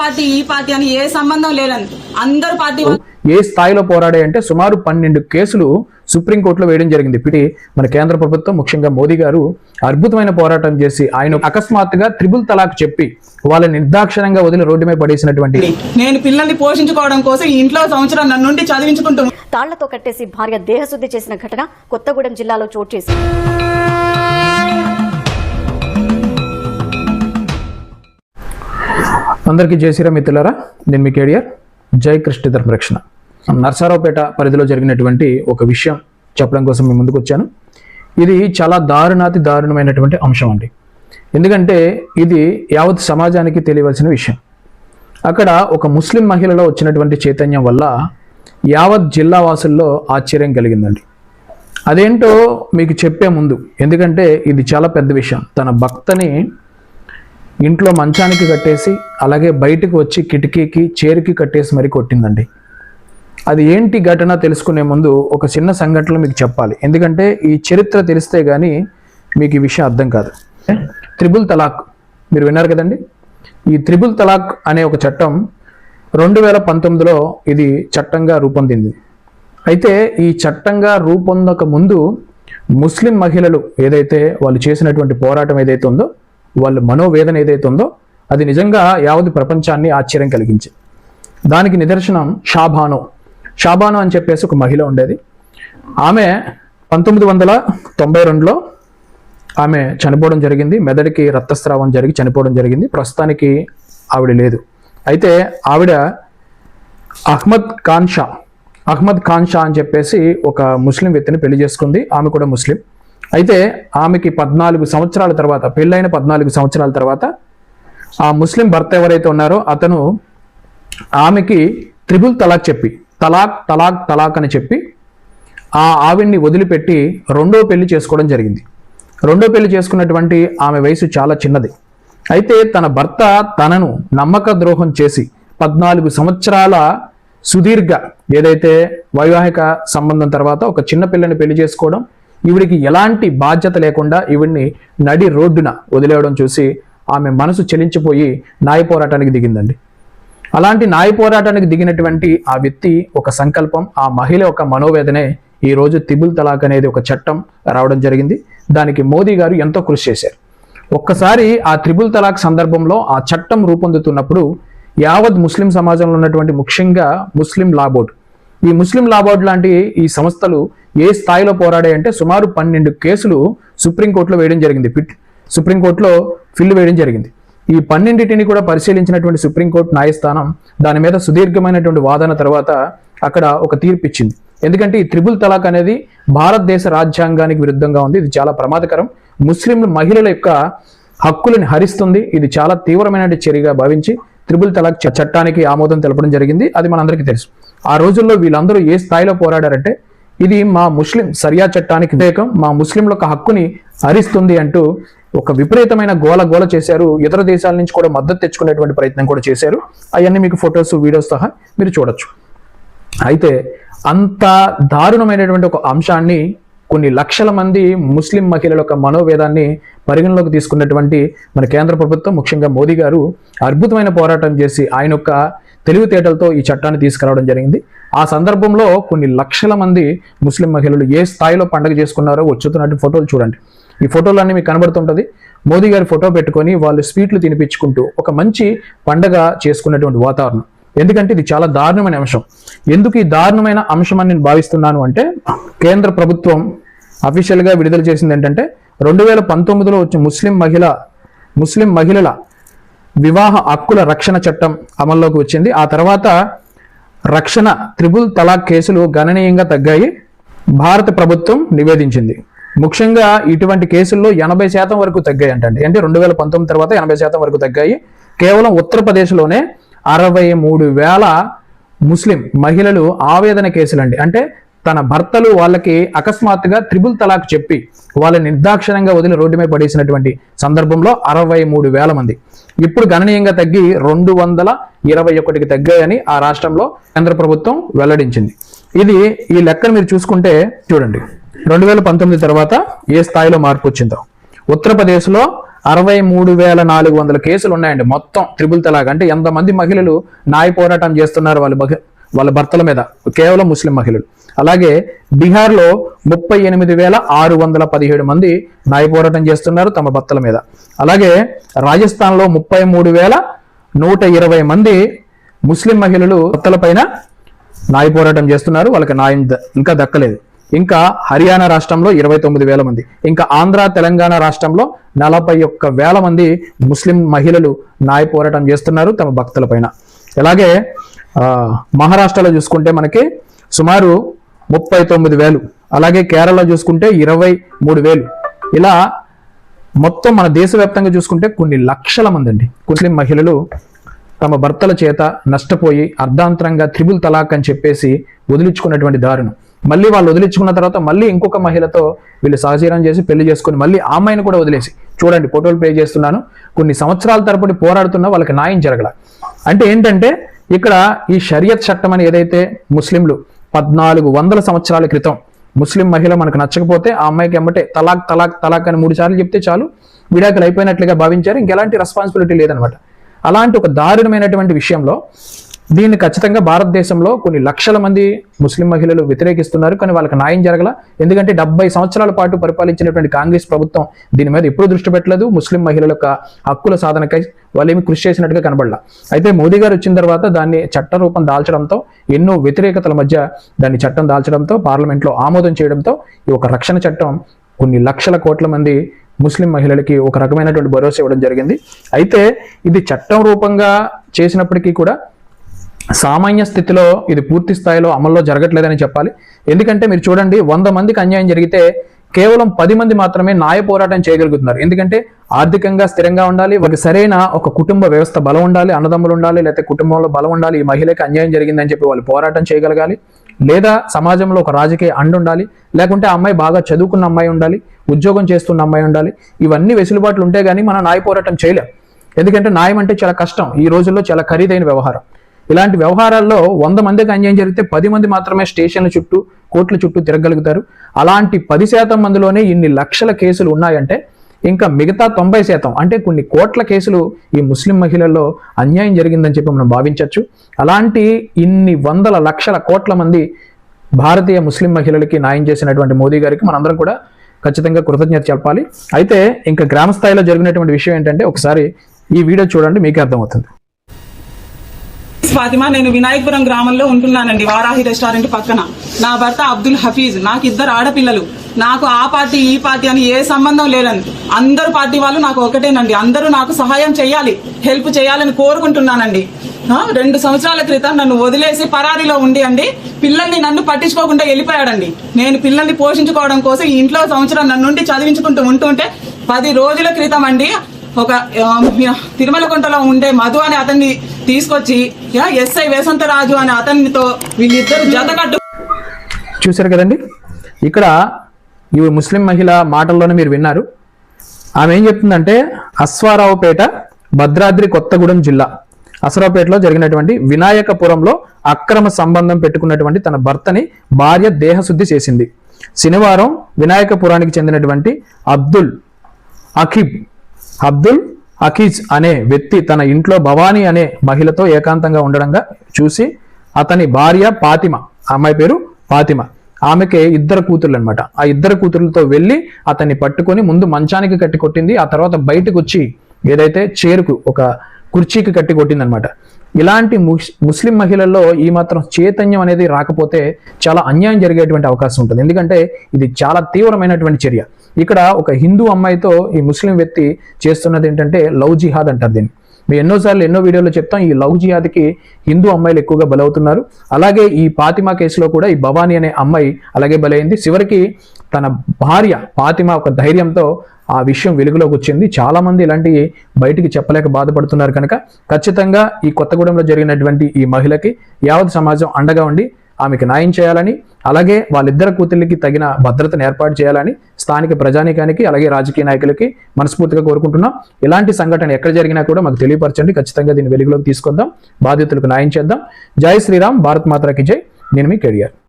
Party ఈ party అని ఏ సంబంధం లేదని. అందరు పార్టీ ఏ స్థాయిలో పోరాడాయి అంటే సుమారు పన్నెండు కేసులు సుప్రీంకోర్టులో వేయడం జరిగింది. ఇప్పటి మన కేంద్ర ప్రభుత్వం ముఖ్యంగా మోదీ గారు అద్భుతమైన పోరాటం చేసి ఆయన అకస్మాత్తుగా త్రిబుల్ తలాక్ చెప్పి వాళ్ళ నిర్దాక్షిణంగా వదిలి రోడ్డు మీద పడేసినటువంటి నేను పిల్లల్ని పోషించుకోవడం కోసం ఈ ఇంట్లో సంవత్సరం నన్ను నుండి చదివించుకుంటూ తాళ్ళతో కట్టేసి భార్య దేహశుద్ధి చేసిన ఘటన కొత్తగూడెం జిల్లాలో చోటు చేసుకుంది అందరికీ జై శ్రీరామ్ మిత్రులారా నేను మీ కేడియర్ జై కృష్ణ ధర్మరక్షణ నర్సారావుపేట పరిధిలో జరిగినటువంటి ఒక విషయం చెప్పడం కోసం మేము ముందుకు వచ్చాను. ఇది చాలా దారుణాతి దారుణమైనటువంటి అంశం అండి. ఎందుకంటే ఇది యావత్ సమాజానికి తెలియవలసిన విషయం. అక్కడ ఒక ముస్లిం మహిళలో వచ్చినటువంటి చైతన్యం వల్ల యావత్ జిల్లా వాసుల్లో ఆశ్చర్యం కలిగిందండి. అదేంటో మీకు చెప్పే ముందు ఎందుకంటే ఇది చాలా పెద్ద విషయం. తన భక్తని ఇంట్లో మంచానికి కట్టేసి అలాగే బయటకు వచ్చి కిటికీకి చేరికి కట్టేసి మరీ కొట్టిందండి. అది ఏంటి ఘటన తెలుసుకునే ముందు ఒక చిన్న సంఘటన మీకు చెప్పాలి. ఎందుకంటే ఈ చరిత్ర తెలిస్తే కానీ మీకు ఈ విషయం అర్థం కాదు. త్రిబుల్ తలాక్. మీరు విన్నారు కదండి? ఈ త్రిబుల్ తలాక్ అనే ఒక చట్టం రెండు వేల పంతొమ్మిదిలో ఇది చట్టంగా రూపొందింది. అయితే ఈ చట్టంగా రూపొందక ముందు ముస్లిం మహిళలు ఏదైతే వాళ్ళు చేసినటువంటి పోరాటం ఏదైతే ఉందో వాళ్ళ మనోవేదన ఏదైతే ఉందో అది నిజంగా యావత్ ప్రపంచాన్ని ఆశ్చర్యం కలిగించింది. దానికి నిదర్శనం షాబానో. షాబానో అని చెప్పేసి ఒక మహిళ ఉండేది. ఆమె పంతొమ్మిది వందల తొంభై రెండులో ఆమె చనిపోవడం జరిగింది. మెదడుకి రక్తస్రావం జరిగి చనిపోవడం జరిగింది. ప్రస్తుతానికి ఆవిడ లేదు. అయితే ఆవిడ అహ్మద్ ఖాన్ షా అహ్మద్ ఖాన్ షా అని చెప్పేసి ఒక ముస్లిం వ్యక్తిని పెళ్ళి చేసుకుంది. ఆమె కూడా ముస్లిం. అయితే ఆమెకి పద్నాలుగు సంవత్సరాల తర్వాత పెళ్ళైన పద్నాలుగు సంవత్సరాల తర్వాత ఆ ముస్లిం భర్త ఎవరైతే ఉన్నారో అతను ఆమెకి త్రిబుల్ తలాక్ చెప్పి తలాక్ తలాక్ తలాక్ అని చెప్పి ఆ ఆవిడ్ని వదిలిపెట్టి రెండో పెళ్ళి చేసుకోవడం జరిగింది. రెండో పెళ్ళి చేసుకున్నటువంటి ఆమె వయసు చాలా చిన్నది. అయితే తన భర్త తనను నమ్మక ద్రోహం చేసి పద్నాలుగు సంవత్సరాల సుదీర్ఘ ఏదైతే వైవాహిక సంబంధం తర్వాత ఒక చిన్న పిల్లని పెళ్ళి చేసుకోవడం ఈవిడికి ఎలాంటి బాధ్యత లేకుండా ఈవిడ్ని నడి రోడ్డున వదిలేయడం చూసి ఆమె మనసు చెలించిపోయి న్యాయ పోరాటానికి దిగిందండి. అలాంటి న్యాయ పోరాటానికి దిగినటువంటి ఆ వ్యక్తి ఒక సంకల్పం ఆ మహిళ ఒక మనోవేదనే ఈ రోజు తిబుల్ తలాక్ అనేది ఒక చట్టం రావడం జరిగింది. దానికి మోదీ గారు ఎంతో కృషి చేశారు. ఒక్కసారి ఆ త్రిబుల్ తలాక్ సందర్భంలో ఆ చట్టం రూపొందుతున్నప్పుడు యావత్ ముస్లిం సమాజంలో ఉన్నటువంటి ముఖ్యంగా ముస్లిం లా బోర్డు. ఈ ముస్లిం లా బోర్డు లాంటి ఈ సంస్థలు ఏ స్థాయిలో పోరాడాయి అంటే సుమారు పన్నెండు కేసులు సుప్రీంకోర్టులో వేయడం జరిగింది. పిట్ సుప్రీంకోర్టులో ఫిల్ వేయడం జరిగింది. ఈ పన్నెండింటిని కూడా పరిశీలించినటువంటి సుప్రీంకోర్టు న్యాయస్థానం దాని మీద సుదీర్ఘమైనటువంటి వాదన తర్వాత అక్కడ ఒక తీర్పు ఇచ్చింది. ఎందుకంటే ఈ త్రిబుల్ తలాక్ అనేది భారతదేశ రాజ్యాంగానికి విరుద్ధంగా ఉంది. ఇది చాలా ప్రమాదకరం. ముస్లింలు మహిళల యొక్క హక్కులను హరిస్తుంది. ఇది చాలా తీవ్రమైన చర్యగా భావించి త్రిబుల్ తలాక్ చట్టానికి ఆమోదం తెలపడం జరిగింది. అది మనందరికీ తెలుసు. ఆ రోజుల్లో వీళ్ళందరూ ఏ స్థాయిలో పోరాడారంటే ఇది మా ముస్లిం సరియా చట్టానికి వ్యతిరేకం. మా ముస్లింల యొక్క హక్కుని హరిస్తుంది అంటూ ఒక విపరీతమైన గోల గోల చేశారు. ఇతర దేశాల నుంచి కూడా మద్దతు తెచ్చుకునేటువంటి ప్రయత్నం కూడా చేశారు. అవన్నీ మీకు ఫొటోస్ వీడియోస్ సహా మీరు చూడొచ్చు. అయితే అంత దారుణమైనటువంటి ఒక అంశాన్ని కొన్ని లక్షల మంది ముస్లిం మహిళల యొక్క మనోవేదాన్ని పరిగణలోకి తీసుకున్నటువంటి మన కేంద్ర ప్రభుత్వం ముఖ్యంగా మోదీ గారు అద్భుతమైన పోరాటం చేసి ఆయన యొక్క తెలివితేటలతో ఈ చట్టాన్ని తీసుకురావడం జరిగింది. ఆ సందర్భంలో కొన్ని లక్షల మంది ముస్లిం మహిళలు ఏ స్థాయిలో పండుగ చేసుకున్నారో వచ్చుతున్నట్టు ఫోటోలు చూడండి. ఈ ఫోటోలన్నీ మీకు కనబడుతుంటది. మోదీ గారి ఫోటో పెట్టుకొని వాళ్ళు స్వీట్లు తినిపించుకుంటూ ఒక మంచి పండగ చేసుకున్నటువంటి వాతావరణం. ఎందుకంటే ఇది చాలా దారుణమైన అంశం. ఎందుకు ఈ దారుణమైన అంశం అని నేను భావిస్తున్నాను అంటే కేంద్ర ప్రభుత్వం అఫీషియల్గా విడుదల చేసింది ఏంటంటే రెండు వేల పంతొమ్మిదిలో వచ్చే ముస్లిం మహిళ ముస్లిం మహిళల వివాహ హక్కుల రక్షణ చట్టం అమల్లోకి వచ్చింది. ఆ తర్వాత రక్షణ త్రిబుల్ తలాక్ కేసులు గణనీయంగా తగ్గాయి. భారత ప్రభుత్వం నివేదించింది. ముఖ్యంగా ఇటువంటి కేసుల్లో ఎనభై శాతం వరకు తగ్గాయి అంటండి. అంటే రెండు వేల పంతొమ్మిది తర్వాత ఎనభై శాతం వరకు తగ్గాయి. కేవలం ఉత్తరప్రదేశ్లోనే అరవై మూడు వేల ముస్లిం మహిళలు ఆవేదన కేసులండి. అంటే తన భర్తలు వాళ్ళకి అకస్మాత్తుగా త్రిబుల్ తలాక్ చెప్పి వాళ్ళ నిర్దాక్షిణంగా వదిలి రోడ్డు మీద పడేసినటువంటి సందర్భంలో అరవై మూడు వేల మంది. ఇప్పుడు గణనీయంగా తగ్గి రెండు వందల ఇరవై ఒకటికి తగ్గాయని ఆ రాష్ట్రంలో కేంద్ర ప్రభుత్వం వెల్లడించింది. ఇది ఈ లెక్కను మీరు చూసుకుంటే చూడండి. రెండు వేల పంతొమ్మిది తర్వాత ఏ స్థాయిలో మార్పు వచ్చిందో. ఉత్తరప్రదేశ్లో అరవై మూడు వేల నాలుగు వందల కేసులు ఉన్నాయండి. మొత్తం త్రిబుల్ తలాక్ అంటే ఎంతమంది మహిళలు నాయ పోరాటం చేస్తున్నారు వాళ్ళు వాళ్ళ భర్తల మీద కేవలం ముస్లిం మహిళలు. అలాగే బీహార్లో ముప్పై ఎనిమిది వేల ఆరు వందల పదిహేడు మంది న్యాయ పోరాటం చేస్తున్నారు తమ భర్తల మీద. అలాగే రాజస్థాన్లో ముప్పై మూడు వేల నూట ఇరవై మంది ముస్లిం మహిళలు భర్తల పైన న్యాయ పోరాటం చేస్తున్నారు. వాళ్ళకి న్యాయం ద- ఇంకా దక్కలేదు. ఇంకా హర్యానా రాష్ట్రంలో ఇరవై తొమ్మిది వేల మంది ఇంకా ఆంధ్ర తెలంగాణ రాష్ట్రంలో నలభై ఒక్క వేల మంది ముస్లిం మహిళలు న్యాయ పోరాటం చేస్తున్నారు తమ భక్తుల ఇలాగే ఆ, మహారాష్ట్రలో చూసుకుంటే మనకి సుమారు ముప్పై తొమ్మిది వేలు అలాగే కేరళలో చూసుకుంటే ఇరవై మూడు వేలు. ఇలా మొత్తం మన దేశవ్యాప్తంగా చూసుకుంటే కొన్ని లక్షల మంది అండి ముస్లిం మహిళలు తమ భర్తల చేత నష్టపోయి అర్ధాంతరంగా త్రిబుల్ తలాక్ అని చెప్పేసి వదిలించుకున్నటువంటి దారుణం. మళ్ళీ వాళ్ళు వదిలించుకున్న తర్వాత మళ్ళీ ఇంకొక మహిళతో వీళ్ళు సహజీవనం చేసి పెళ్ళి చేసుకుని మళ్ళీ ఆ అమ్మాయిని కూడా వదిలేసి చూడండి ఫోటోలు ప్లే చేస్తున్నాను. కొన్ని సంవత్సరాల తరబడి పోరాడుతున్నా వాళ్ళకి న్యాయం జరగల. అంటే ఏంటంటే ఇక్కడ ఈ షరియత్ చట్టం అని ఏదైతే ముస్లింలు పద్నాలుగు వందల సంవత్సరాల క్రితం ముస్లిం మహిళ మనకు నచ్చకపోతే ఆ అమ్మాయికి ఎమ్మటే తలాక్ తలాక్ తలాక్ అని మూడు సార్లు చెప్తే చాలు. విడాకులు అయిపోయినట్లుగా భావించారు. ఇంకెలాంటి రెస్పాన్సిబిలిటీ లేదనమాట. అలాంటి ఒక దారుణమైనటువంటి విషయంలో దీన్ని ఖచ్చితంగా భారతదేశంలో కొన్ని లక్షల మంది ముస్లిం మహిళలు వ్యతిరేకిస్తున్నారు కానీ వాళ్ళకి న్యాయం జరగల. ఎందుకంటే డెబ్బై సంవత్సరాల పాటు పరిపాలించినటువంటి కాంగ్రెస్ ప్రభుత్వం దీని మీద ఎప్పుడూ దృష్టి పెట్టలేదు. ముస్లిం మహిళల యొక్క హక్కుల సాధనకై వాళ్ళు కృషి చేసినట్టుగా కనబడలా. అయితే మోదీ గారు వచ్చిన తర్వాత దాన్ని చట్ట రూపం దాల్చడంతో ఎన్నో వ్యతిరేకతల మధ్య దాన్ని చట్టం దాల్చడంతో పార్లమెంట్లో ఆమోదం చేయడంతో ఈ ఒక రక్షణ చట్టం కొన్ని లక్షల కోట్ల మంది ముస్లిం మహిళలకి ఒక రకమైనటువంటి భరోసా ఇవ్వడం జరిగింది. అయితే ఇది చట్టం రూపంగా చేసినప్పటికీ కూడా సామాన్య స్థితిలో ఇది పూర్తి స్థాయిలో అమల్లో జరగట్లేదని చెప్పాలి. ఎందుకంటే మీరు చూడండి వంద మందికి అన్యాయం జరిగితే కేవలం పది మంది మాత్రమే న్యాయ పోరాటం చేయగలుగుతున్నారు. ఎందుకంటే ఆర్థికంగా స్థిరంగా ఉండాలి ఒక సరైన ఒక కుటుంబ వ్యవస్థ బలం ఉండాలి అన్నదమ్ములు ఉండాలి లేకపోతే కుటుంబంలో బలం ఉండాలి ఈ మహిళకి అన్యాయం జరిగిందని చెప్పి వాళ్ళు పోరాటం చేయగలగాలి. లేదా సమాజంలో ఒక రాజకీయ అండ ఉండాలి లేకుంటే ఆ అమ్మాయి బాగా చదువుకున్న అమ్మాయి ఉండాలి ఉద్యోగం చేస్తున్న అమ్మాయి ఉండాలి. ఇవన్నీ వెసులుబాట్లు ఉంటే కానీ మనం న్యాయ పోరాటం చేయలేం. ఎందుకంటే న్యాయం అంటే చాలా కష్టం. ఈ రోజుల్లో చాలా ఖరీదైన వ్యవహారం. ఇలాంటి వ్యవహారాల్లో వంద మందికి అన్యాయం జరిగితే పది మంది మాత్రమే స్టేషన్ల చుట్టూ కోర్టుల చుట్టూ తిరగలుగుతారు. అలాంటి పది శాతం మందిలోనే ఇన్ని లక్షల కేసులు ఉన్నాయంటే ఇంకా మిగతా తొంభై శాతం అంటే కొన్ని కోట్ల కేసులు ఈ ముస్లిం మహిళల్లో అన్యాయం జరిగిందని చెప్పి మనం భావించవచ్చు అలాంటి ఇన్ని వందల లక్షల కోట్ల మంది భారతీయ ముస్లిం మహిళలకి న్యాయం చేసినటువంటి మోదీ గారికి మనందరం కూడా ఖచ్చితంగా కృతజ్ఞత చెప్పాలి. అయితే ఇంకా గ్రామ స్థాయిలో జరిగినటువంటి విషయం ఏంటంటే ఒకసారి ఈ వీడియో చూడండి మీకే అర్థమవుతుంది. ఫాతిమా నేను వినాయకపురం గ్రామంలో ఉంటున్నానండి వారాహి రెస్టారెంట్ పక్కన. నా భర్త అబ్దుల్ హఫీజ్ నాకు ఇద్దరు ఆడపిల్లలు. నాకు ఆ పార్టీ ఈ పార్టీ అని ఏ సంబంధం లేదండి. అందరు పార్టీ వాళ్ళు నాకు ఒకటేనండి. అందరూ నాకు సహాయం చేయాలి హెల్ప్ చేయాలని కోరుకుంటున్నానండి. రెండు సంవత్సరాల క్రితం నన్ను వదిలేసి పరారీలో ఉండి అండి పిల్లల్ని నన్ను పట్టించుకోకుండా వెళ్ళిపోయాడండి. నేను పిల్లల్ని పోషించుకోవడం కోసం ఈ ఇంట్లో సంవత్సరం నన్నుండి చదివించుకుంటూ ఉంటుంటే పది రోజుల క్రితం అండి ఒక తిరుమలకుంటలో ఉండే మధు అనే అతన్ని తీసుకొచ్చి యా, ఎస్ఐ వసంతరాజు అనే అతనితో వీళ్ళిద్దరు జతకట్టు చూశారు కదండి? ఇక్కడ ఈ ముస్లిం మహిళ మాటల్లోనే మీరు విన్నారు. ఆమె ఏం చెప్తుందంటే అశ్వారావుపేట భద్రాద్రి కొత్తగూడెం జిల్లా. అశ్వరావుపేటలో జరిగినటువంటి వినాయకపురంలో అక్రమ సంబంధం పెట్టుకున్నటువంటి తన భర్తని భార్య దేహశుద్ధి చేసింది. శనివారం వినాయకపురానికి చెందినటువంటి అబ్దుల్ అఖీబ్ అబ్దుల్ అఖీజ్ అనే వ్యక్తి తన ఇంట్లో భవానీ అనే మహిళతో ఏకాంతంగా ఉండడంగా చూసి అతని భార్య పాతిమ ఆ అమ్మాయి పేరు పాతిమ ఆమెకి ఇద్దరు కూతుర్లు అనమాట ఆ ఇద్దరు కూతుర్లతో వెళ్ళి అతన్ని పట్టుకొని ముందు మంచానికి కట్టి కొట్టింది. ఆ తర్వాత బయటకు వచ్చి ఏదైతే చేరుకు ఒక కుర్చీకి కట్టి కొట్టింది అనమాట ఇలాంటి ముస్లిం మహిళల్లో ఈ మాత్రం చైతన్యం అనేది రాకపోతే చాలా అన్యాయం జరిగేటువంటి అవకాశం ఉంటుంది. ఎందుకంటే ఇది చాలా తీవ్రమైనటువంటి చర్య. ఇక్కడ ఒక హిందూ అమ్మాయితో ఈ ముస్లిం వ్యక్తి చేస్తున్నది ఏంటంటే లవ్ జిహాద్ అంటారు దీన్ని. మేము ఎన్నోసార్లు ఎన్నో వీడియోలో చెప్తాం ఈ లవ్ జిహాద్కి హిందూ అమ్మాయిలు ఎక్కువగా బలవుతున్నారు. అలాగే ఈ పాతిమా కేసులో కూడా ఈ భవానీ అనే అమ్మాయి అలాగే బలైంది. చివరికి తన భార్య పాతిమా ఒక ధైర్యంతో ఆ విషయం వెలుగులోకి వచ్చింది. చాలామంది ఇలాంటి బయటికి చెప్పలేక బాధపడుతున్నారు కనుక ఖచ్చితంగా ఈ కొత్తగూడెంలో జరిగినటువంటి ఈ మహిళకి యావత్ సమాజం అండగా ఉండి ఆమెకి న్యాయం చేయాలని అలాగే వాళ్ళిద్దరు కూతుళ్ళకి తగిన భద్రతను ఏర్పాటు చేయాలని స్థానిక ప్రజానీకానికి అలాగే రాజకీయ నాయకులకి మనస్ఫూర్తిగా కోరుకుంటున్నాం. ఇలాంటి సంఘటన ఎక్కడ జరిగినా కూడా మాకు తెలియపరచండి. ఖచ్చితంగా దీన్ని వెలుగులోకి తీసుకొద్దాం. బాధితులకు న్యాయం చేద్దాం. జై శ్రీరామ్. భారత్ మాతకి జై. నేను మీ కెరియర్